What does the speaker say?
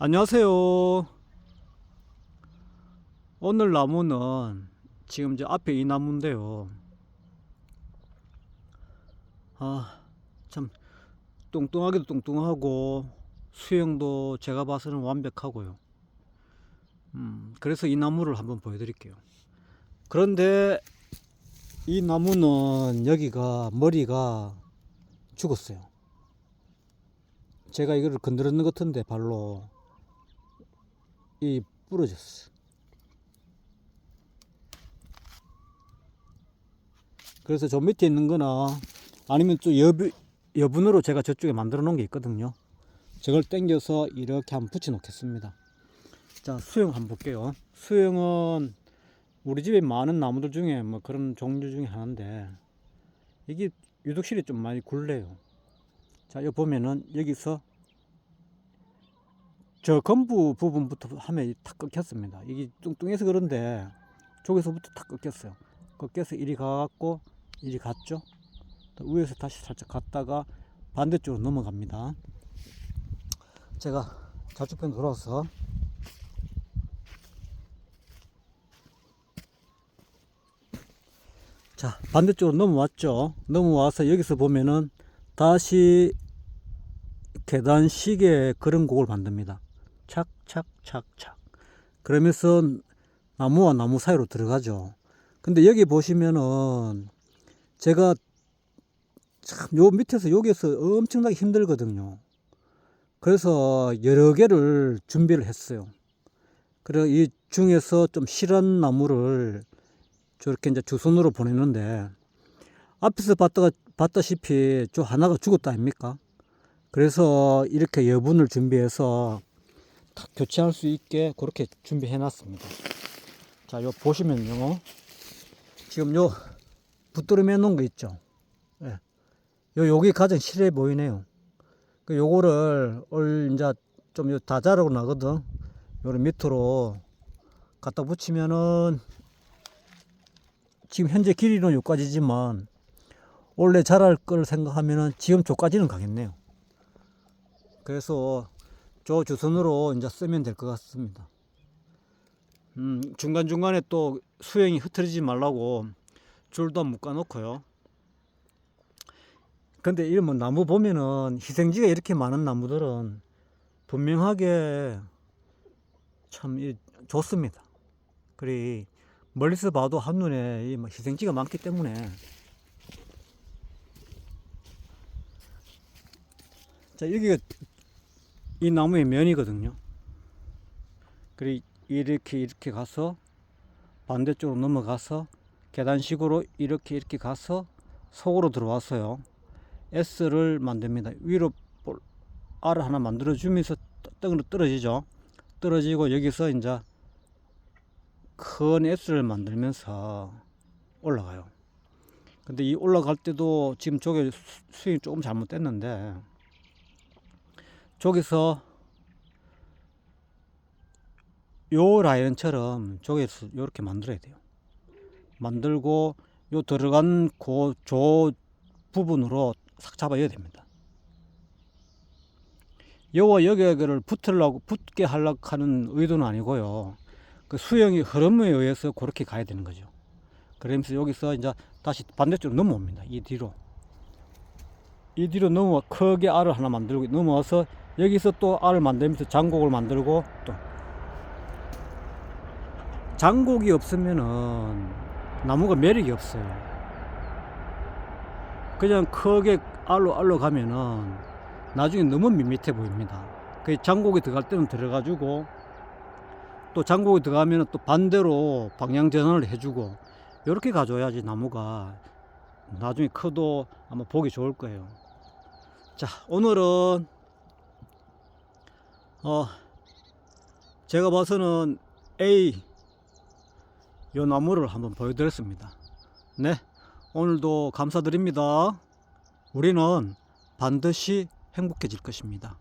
안녕하세요. 오늘 나무는 지금 저 앞에 이 나무인데요. 아, 참 뚱뚱하기도 뚱뚱하고 수영도 제가 봐서는 완벽하고요. 음, 그래서 이 나무를 한번 보여드릴게요. 그런데 이 나무는 여기가 머리가 죽었어요. 제가 이거를 건드렸는 것 같은데 발로 이 부러졌어. 그래서 저 밑에 있는 거나 아니면 또 여분, 여분으로 제가 저쪽에 만들어 놓은 게 있거든요. 저걸 당겨서 이렇게 한번 붙여 놓겠습니다. 자, 수영 한번 볼게요. 수영은 우리 집에 많은 나무들 중에 뭐 그런 종류 중에 하나인데 이게 유독 실이 좀 많이 굴래요. 자, 여기 보면은 여기서 저 건부 부분부터 하면 탁 끊겼습니다. 이게 뚱뚱해서 그런데 저기서부터 탁 끊겼어요. 끊겨서 이리 가갖고 이리 갔죠. 또 위에서 다시 살짝 갔다가 반대쪽으로 넘어갑니다. 제가 좌측편 돌아서 자 반대쪽으로 넘어왔죠. 넘어와서 여기서 보면은 다시 계단 시계 그런 곡을 만듭니다. 착착착착. 그러면서 나무와 나무 사이로 들어가죠. 근데 여기 보시면은 제가 참 요 밑에서 여기에서 엄청나게 힘들거든요. 그래서 여러 개를 준비를 했어요. 그래 이 중에서 좀 실한 나무를 저렇게 이제 주선으로 보내는데 앞에서 봤다가 봤다시피 저 하나가 죽었다 아닙니까? 그래서 이렇게 여분을 준비해서 다 교체할 수 있게 그렇게 준비해 놨습니다. 자, 요 보시면요. 지금 요 붙들음해 놓은 거 있죠. 예. 요 여기 가장 실해 보이네요. 그 요거를 올 이제 좀다 자라고 나거든. 요를 밑으로 갖다 붙이면은 지금 현재 길이는 여기까지지만 원래 자랄 걸 생각하면은 지금 저까지는 가겠네요. 그래서 저 주선으로 이제 쓰면 될 것 같습니다. 음, 중간중간에 또 수행이 흐트리지 말라고 줄도 묶어 놓고요. 근데 이러면 나무 보면은 희생지가 이렇게 많은 나무들은 분명하게 참 이- 좋습니다. 그리 멀리서 봐도 한눈에 이뭐 희생지가 많기 때문에 자 여기가 이 나무의 면이거든요. 그리 이렇게 이렇게 가서 반대쪽으로 넘어가서 계단식으로 이렇게 이렇게 가서 속으로 들어왔어요. S를 만듭니다. 위로 볼- R을 하나 만들어 주면서 땅으로 떨어지죠. 떨어지고 여기서 이제 큰 S를 만들면서 올라가요. 근데 이 올라갈 때도 지금 저게 수- 스윙이 조금 잘못됐는데 저기서 요 라인처럼 저기서 이렇게 만들어야 돼요. 만들고 요 들어간 그조 부분으로 싹 잡아야 됩니다. 요와 여기를 붙으려고 붙게 하려고 하는 의도는 아니고요. 그 수영이 흐름에 의해서 그렇게 가야 되는 거죠. 그러면서 여기서 이제 다시 반대쪽으로 넘어옵니다. 이 뒤로. 이 뒤로 넘어 크게 알을 하나 만들고 넘어와서 여기서 또 알을 만들면서 장곡을 만들고 또 장곡이 없으면은 나무가 매력이 없어요. 그냥 크게 알로 알로 가면은 나중에 너무 밋밋해 보입니다. 그 장곡이 들어갈 때는 들어가지고 또 장곡이 들어가면 또 반대로 방향 전환을 해주고 이렇게 가줘야지 나무가 나중에 커도 아마 보기 좋을 거예요. 자 오늘은 어 제가 봐서는 A 요 나무를 한번 보여드렸습니다. 네 오늘도 감사드립니다. 우리는 반드시 행복해질 것입니다.